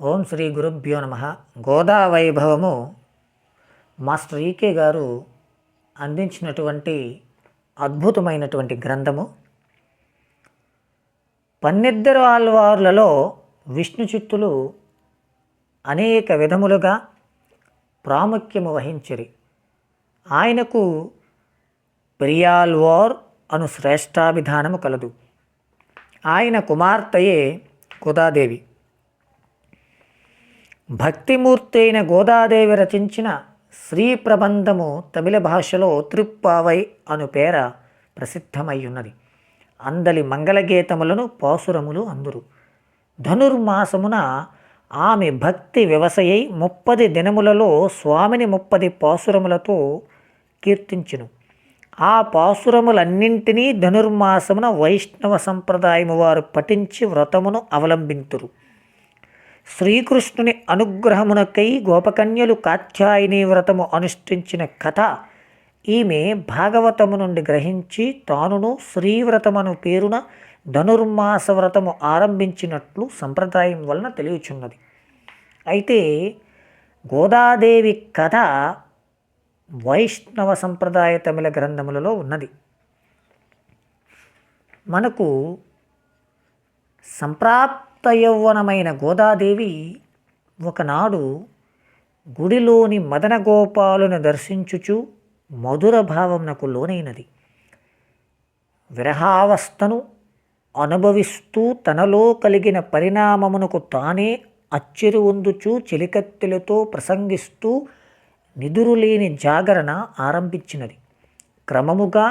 ఓం శ్రీ గురుభ్యో నమ. గోదా వైభవము మాస్టర్ ఈకే గారు అందించినటువంటి అద్భుతమైనటువంటి గ్రంథము. పన్నెద్దరు ఆల్వార్లలో విష్ణు చిత్తులు అనేక విధములుగా ప్రాముఖ్యము వహించిరి. ఆయనకు పెరియాల్వార్ అను శ్రేష్టాభిధానము కలదు. ఆయన కుమార్తెయే కుదాదేవి. భక్తిమూర్తి అయిన గోదాదేవి రచించిన శ్రీ ప్రబంధము తమిళ భాషలో త్రిప్పావై అను పేర ప్రసిద్ధమయ్యున్నది. అందలి మంగళగీతములను పాసురములు అందురు. ధనుర్మాసమున ఆమె భక్తి వ్యవసయై ముప్పది దినములలో స్వామిని ముప్పది పాసురములతో కీర్తించును. ఆ పాసురములన్నింటినీ ధనుర్మాసమున వైష్ణవ సంప్రదాయము వారు పఠించి వ్రతమును అవలంబింతురు. శ్రీకృష్ణుని అనుగ్రహమునకై గోపకన్యలు కాత్యాయని వ్రతము అనుష్ఠించిన కథ ఈమె భాగవతము నుండి గ్రహించి తానును శ్రీవ్రతమను పేరున ధనుర్మాస వ్రతము ఆరంభించినట్లు సంప్రదాయం వలన తెలియచున్నది. అయితే గోదాదేవి కథ వైష్ణవ సంప్రదాయ తమిళ గ్రంథములలో ఉన్నది. మనకు సంప్రాప్త యౌవనమైన గోదాదేవి ఒకనాడు గుడిలోని మదనగోపాలును దర్శించుచు మధుర భావమునకు లోనైనది. విరహావస్థను అనుభవిస్తూ తనలో కలిగిన పరిణామమునకు తానే అచ్చిరి ఉందుచు చెలికత్తెలతో ప్రసంగిస్తూ నిదురులేని జాగరణ ఆరంభించినది. క్రమముగా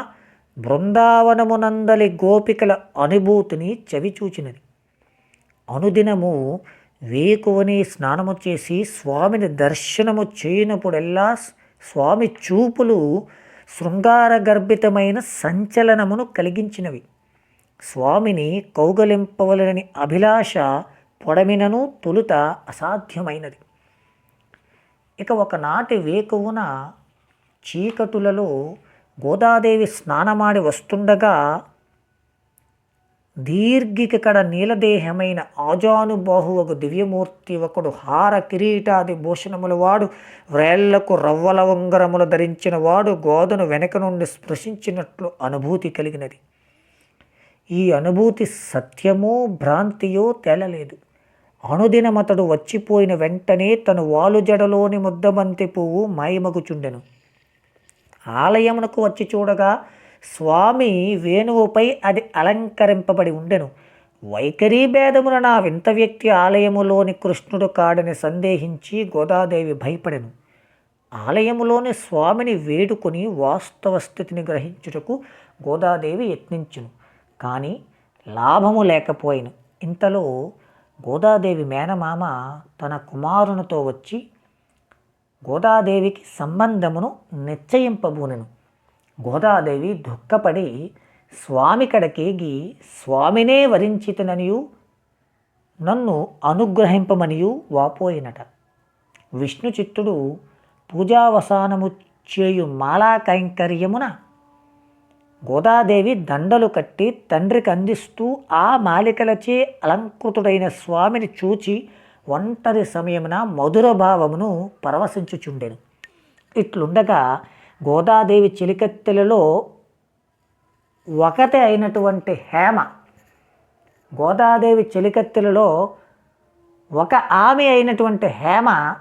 బృందావనమునందలి గోపికల అనుభూతిని చవిచూచినది. అనుదినము వేకువని స్నానము చేసి స్వామిని దర్శనము చేయనప్పుడెల్లా స్వామి చూపులు శృంగార గర్భితమైన సంచలనమును కలిగించినవి. స్వామిని కౌగలింపవలనని అభిలాష పొడమినను తొలుత అసాధ్యమైనది. ఇక ఒకనాటి వేకువున చీకటులలో గోదాదేవి స్నానమాడి వస్తుండగా దీర్ఘికడ నీలదేహమైన ఆజానుబాహువకు దివ్యమూర్తి ఒకడు హార కిరీటాది భూషణముల వాడు వ్రేళ్ళకు రవ్వల ఉంగరములు ధరించిన వాడు గోదను వెనక నుండి స్పృశించినట్లు అనుభూతి కలిగినది. ఈ అనుభూతి సత్యమో భ్రాంతియో తేలలేదు. అనుదినమతడు వచ్చిపోయిన వెంటనే తను వాలు జడలోని ముద్దబంతి పువ్వు మాయమగుచుండెను. ఆలయమునకు వచ్చి చూడగా స్వామి వేణువుపై అది అలంకరింపబడి ఉండెను. వైఖరీ భేదమున నా వింత వ్యక్తి ఆలయములోని కృష్ణుడు కాడని సందేహించి గోదాదేవి భయపడెను. ఆలయములోని స్వామిని వేడుకొని వాస్తవ స్థితిని గ్రహించుటకు గోదాదేవి యత్నించును. కానీ లాభము లేకపోయిను. ఇంతలో గోదాదేవి మేనమామ తన కుమారునితో వచ్చి గోదాదేవికి సంబంధమును నిశ్చయింపబూనెను. గోదాదేవి దుఃఖపడి స్వామి కడకేగి స్వామినే వరించితననియు నన్ను అనుగ్రహింపమనియు వాపోయినట. విష్ణు చిత్తుడు పూజావసానము చేయు మాలా కైంకర్యమున గోదాదేవి దండలు కట్టి తండ్రికి అందిస్తూ ఆ మాలికలచే అలంకృతుడైన స్వామిని చూచి ఒంటరి సమయమున మధుర భావమును పరవశించుచుండెను. ఇట్లుండగా గోదాదేవి చిలికత్తెలలో ఒకటి అయినటువంటి హేమ. గోదాదేవి చెలికత్తెలలో ఒక ఆమె అయినటువంటి హేమ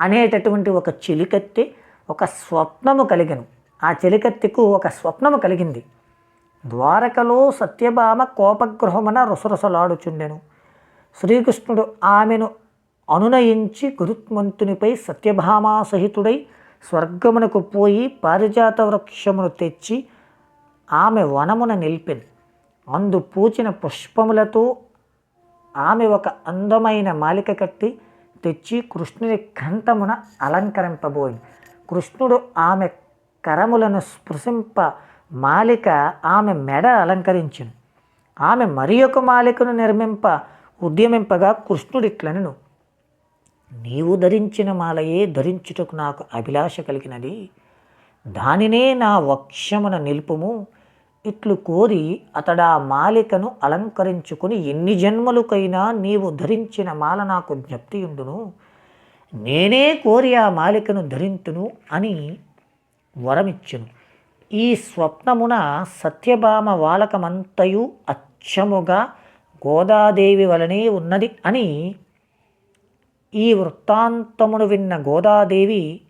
అనేటటువంటి ఒక చిలికత్తి ఒక స్వప్నము కలిగను. ఆ చెలికత్తెకు ఒక స్వప్నము కలిగింది. ద్వారకలో సత్యభామ కోపగృహమున రుసరుసలాడుచుండెను. శ్రీకృష్ణుడు ఆమెను అనునయించి గురుత్మంతునిపై సత్యభామా సహితుడై స్వర్గమునకు పోయి పారిజాత వృక్షమును తెచ్చి ఆమె వనమున నిలిపింది అందు పూచిన పుష్పములతో ఆమె ఒక అందమైన మాలిక కట్టి తెచ్చి కృష్ణుని కంఠమున అలంకరింపబోయింది కృష్ణుడు ఆమె కరములను స్పృశింప మాలిక ఆమె మెడ అలంకరించును. ఆమె మరి ఒక మాలికను నిర్మింప ఉద్యమింపగా కృష్ణుడిట్లనను. నీవు ధరించిన మాలయే ధరించుటకు నాకు అభిలాష కలిగినది. దానినే నా వక్షమున నిలుపుము. ఇట్లు కోరి అతడా మాలికను అలంకరించుకుని ఎన్ని జన్మలకైనా నీవు ధరించిన మాల నాకు జ్ఞప్తియుండును నేనే కోరి ఆ మాలికను ధరింతును అని వరమిచ్చును. ఈ స్వప్నమున సత్యభామ వాలకమంతయు అచ్చముగా గోదాదేవి వలనే ఉన్నది అని ఈ వృత్తాంతమును విన్న గోదాదేవి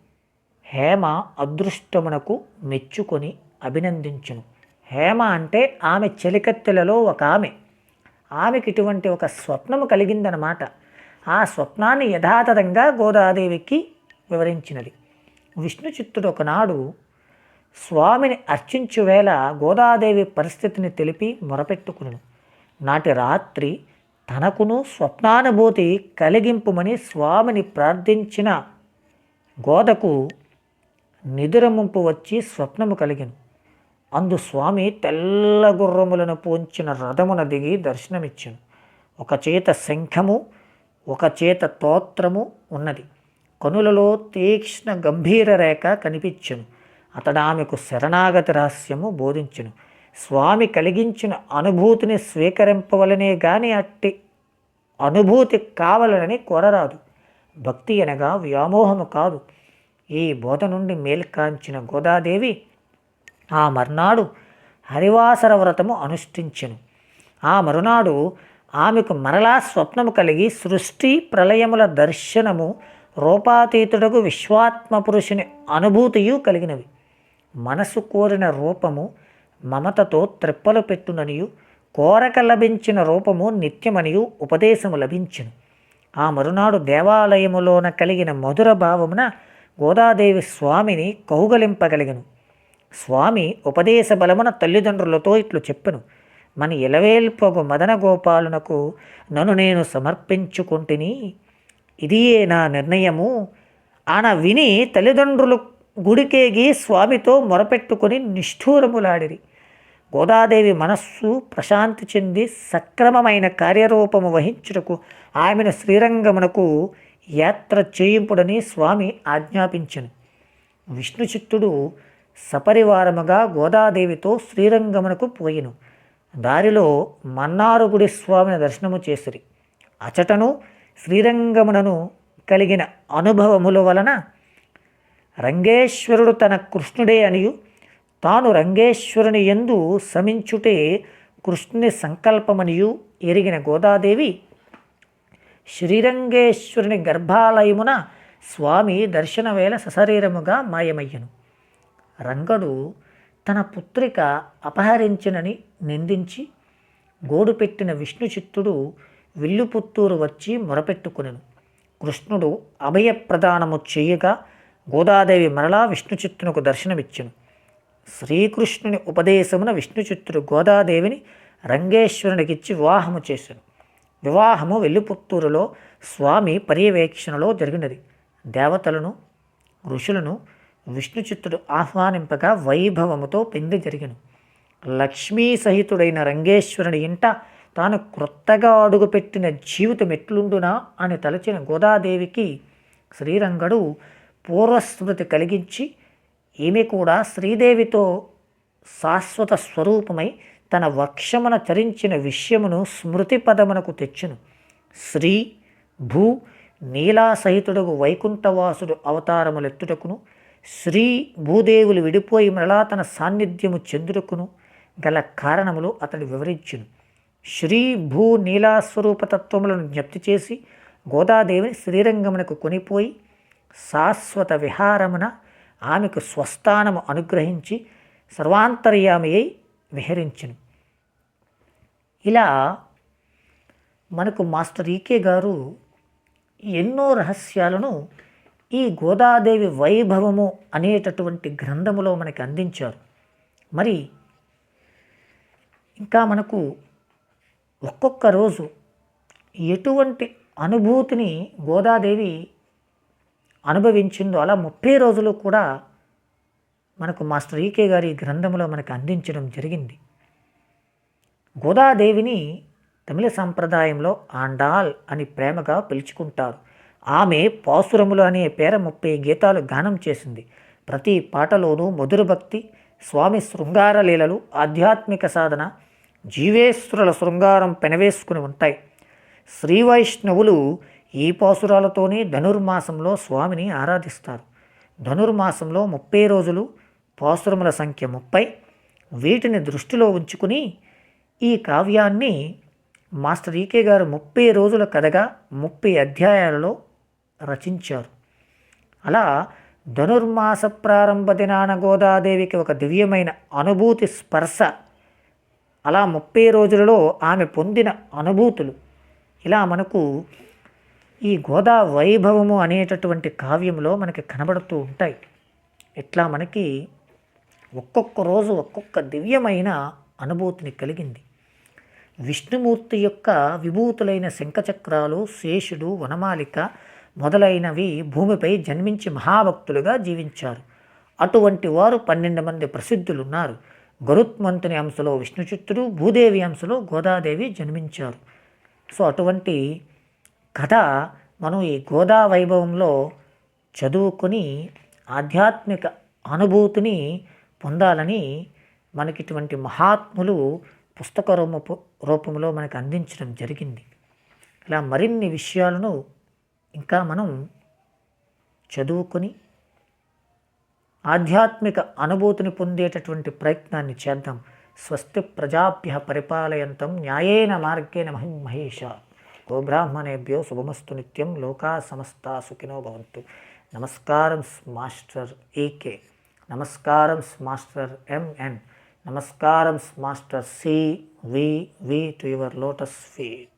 హేమ అదృష్టమునకు మెచ్చుకొని అభినందించును. హేమ అంటే ఆమె చెలికత్తెలలో ఒక ఆమె. ఆమెకి ఇటువంటి ఒక స్వప్నము కలిగిందనమాట. ఆ స్వప్నాన్ని యథాతథంగా గోదాదేవికి వివరించినది. విష్ణు చిత్తుడు ఒకనాడు స్వామిని అర్చించు వేళ గోదాదేవి పరిస్థితిని తెలిపి మొరపెట్టుకును. నాటి రాత్రి తనకును స్వప్నానుభూతి కలిగింపుమని స్వామిని ప్రార్థించిన గోదకు నిదురముంపు వచ్చి స్వప్నము కలిగిను. అందు స్వామి తెల్ల గుర్రములను పోంచిన రథమున దిగి దర్శనమిచ్చాను. ఒక చేత శంఖము ఒక చేత తోత్రము ఉన్నది. కనులలో తీక్ష్ణ గంభీర రేఖ కనిపించును. అతడు ఆమెకు శరణాగతి రహస్యము బోధించును. స్వామి కలిగించిన అనుభూతిని స్వీకరింపవలనే గాని అట్టి అనుభూతి కావాలని కోరరాదు. భక్తి అనగా వ్యామోహము కాదు. ఈ బోధ నుండి మేల్కాంచిన గోదాదేవి ఆ మర్నాడు హరివాసర వ్రతము అనుష్ఠించెను. ఆ మరునాడు ఆమెకు మరలా స్వప్నము కలిగి సృష్టి ప్రళయముల దర్శనము రూపాతీతుడకు విశ్వాత్మ పురుషుని అనుభూతియు కలిగినవి. మనసు కోరిన రూపము మమతతో త్రిప్పలు పెట్టుననియు కోరక లభించిన రూపము నిత్యమనియు ఉపదేశము లభించును. ఆ మరునాడు దేవాలయములోన కలిగిన మధుర భావమున గోదాదేవి స్వామిని కౌగలింపగలిగను. స్వామి ఉపదేశ బలమున తల్లిదండ్రులతో ఇట్లు చెప్పెను. మన ఇలవేల్పగు మదన గోపాలునకు నన్ను నేను సమర్పించుకుంటుని. ఇదియే నా నిర్ణయము. ఆన విని తల్లిదండ్రులు గుడికేగి స్వామితో మొరపెట్టుకుని నిష్ఠూరములాడిరి. గోదాదేవి మనస్సు ప్రశాంతి చెంది సక్రమమైన కార్యరూపము వహించుటకు ఆమెను శ్రీరంగమునకు యాత్ర చేయింపుడని స్వామి ఆజ్ఞాపించను. విష్ణుచిత్తుడు సపరివారముగా గోదాదేవితో శ్రీరంగమునకు పోయిను. దారిలో మన్నారుగుడి స్వామిని దర్శనము చేసిరి. అచటను శ్రీరంగమునను కలిగిన అనుభవముల వలన రంగేశ్వరుడు తన కృష్ణుడే అనియు. తాను రంగేశ్వరుని ఎందు శమించుటే కృష్ణుని సంకల్పమనియు ఎరిగిన గోదాదేవి. శ్రీరంగేశ్వరుని గర్భాలయమున స్వామి దర్శనవేళ సశరీరముగా మాయమయ్యను. రంగడు తన పుత్రిక అపహరించినని నిందించి గోడు పెట్టిన విష్ణు చిత్తుడు విల్లుపుత్తూరు వచ్చి మొరపెట్టుకునెను. కృష్ణుడు అభయప్రదానము చేయగా గోదాదేవి మరలా విష్ణు చిత్తునకు దర్శనమిచ్చును. శ్రీకృష్ణుని ఉపదేశమున విష్ణు చిత్తుడు గోదాదేవిని రంగేశ్వరునికిచ్చి వివాహము చేశాను వివాహము వెల్లుపుత్తూరులో స్వామి పర్యవేక్షణలో జరిగినది. దేవతలను ఋషులను విష్ణు చిత్తుడు ఆహ్వానింపగా వైభవముతో పెంది జరిగను. లక్ష్మీ సహితుడైన రంగేశ్వరుని ఇంట తాను క్రొత్తగా అడుగుపెట్టిన జీవితం ఎట్లుండునా అని తలచిన గోదాదేవికి శ్రీరంగడు పూర్వస్మృతి కలిగించి ఈమె కూడా శ్రీదేవితో శాశ్వత స్వరూపమై తన వక్షమున చరించిన విషయమును స్మృతి పదమునకు తెచ్చును. శ్రీ భూ నీలాసహితుడకు వైకుంఠవాసుడు అవతారములెత్తుటకును శ్రీ భూదేవులు విడిపోయి మరలా తన సాన్నిధ్యము చెందుటకును గల కారణములు అతడు వివరించును. శ్రీ భూ నీలాస్వరూపతత్వములను జ్ఞప్తి చేసి గోదాదేవిని శ్రీరంగమునకు కొనిపోయి శాశ్వత విహారమున ఆమెకు స్వస్థానము అనుగ్రహించి సర్వాంతర్యామి అయి విహరించును. ఇలా మనకు మాస్టర్ ఈకే గారు ఎన్నో రహస్యాలను ఈ గోదాదేవి వైభవము అనేటటువంటి గ్రంథములో మనకి అందించారు. మరి ఇంకా మనకు ఒక్కొక్క రోజు ఎటువంటి అనుభూతిని గోదాదేవి అనుభవించిందో అలా ముప్పై రోజులు కూడా మనకు మాస్టర్ ఈకే గారి గ్రంథంలో మనకు అందించడం జరిగింది. గోదాదేవిని తమిళ సంప్రదాయంలో ఆండాల్ అని ప్రేమగా పిలుచుకుంటారు. ఆమె పాసురములు అనే పేర ముప్పై గీతాలు గానం చేసింది. ప్రతి పాటలోనూ మధుర భక్తి స్వామి శృంగార లీలలు ఆధ్యాత్మిక సాధన జీవేశ్వరుల శృంగారం పెనవేసుకుని ఉంటాయి. శ్రీ వైష్ణవులు ఈ పాసురాలతోనే ధనుర్మాసంలో స్వామిని ఆరాధిస్తారు. ధనుర్మాసంలో ముప్పై రోజులు పాసురముల సంఖ్య ముప్పై. వీటిని దృష్టిలో ఉంచుకుని ఈ కావ్యాన్ని మాస్టర్ ఈకే గారు ముప్పై రోజుల కథగా ముప్పై అధ్యాయాలలో రచించారు. అలా ధనుర్మాస ప్రారంభ దినాన గోదాదేవికి ఒక దివ్యమైన అనుభూతి స్పర్శ. అలా ముప్పై రోజులలో ఆమె పొందిన అనుభూతులు. ఇలా మనకు ఈ గోదా వైభవము అనేటటువంటి కావ్యంలో మనకి కనబడుతూ ఉంటాయి. ఇట్లా మనకి ఒక్కొక్క రోజు ఒక్కొక్క దివ్యమైన అనుభూతిని కలిగింది. విష్ణుమూర్తి యొక్క విభూతులైన శంఖచక్రాలు శేషుడు వనమాలిక మొదలైనవి భూమిపై జన్మించి మహాభక్తులుగా జీవించారు. అటువంటి వారు పన్నెండు మంది ప్రసిద్ధులున్నారు. గరుత్మంతుని అంశలో విష్ణుచిత్తుడు భూదేవి అంశలో గోదాదేవి జన్మించారు. సో అటువంటి కథ మనం ఈ గోదా వైభవంలో చదువుకొని ఆధ్యాత్మిక అనుభూతిని పొందాలని మనకి ఇటువంటి మహాత్ములు పుస్తక రూప రూపంలో మనకు అందించడం జరిగింది. ఇలా మరిన్ని విషయాలను ఇంకా మనం చదువుకొని ఆధ్యాత్మిక అనుభూతిని పొందేటటువంటి ప్రయత్నాన్ని చేద్దాం. స్వస్తి ప్రజాభ్య పరిపాలయంతం న్యాయేన మార్గేణ మహిమహేష గోబ్రాహ్మణేభ్యో శుభమస్తు నిత్యం లోకా సమస్త సుఖినో భవంతు. నమస్కారం మాస్టర్ ఈకే నమస్కారం మాస్టర్ ఎంఎన్ నమస్కారం master C V V to your lotus feet.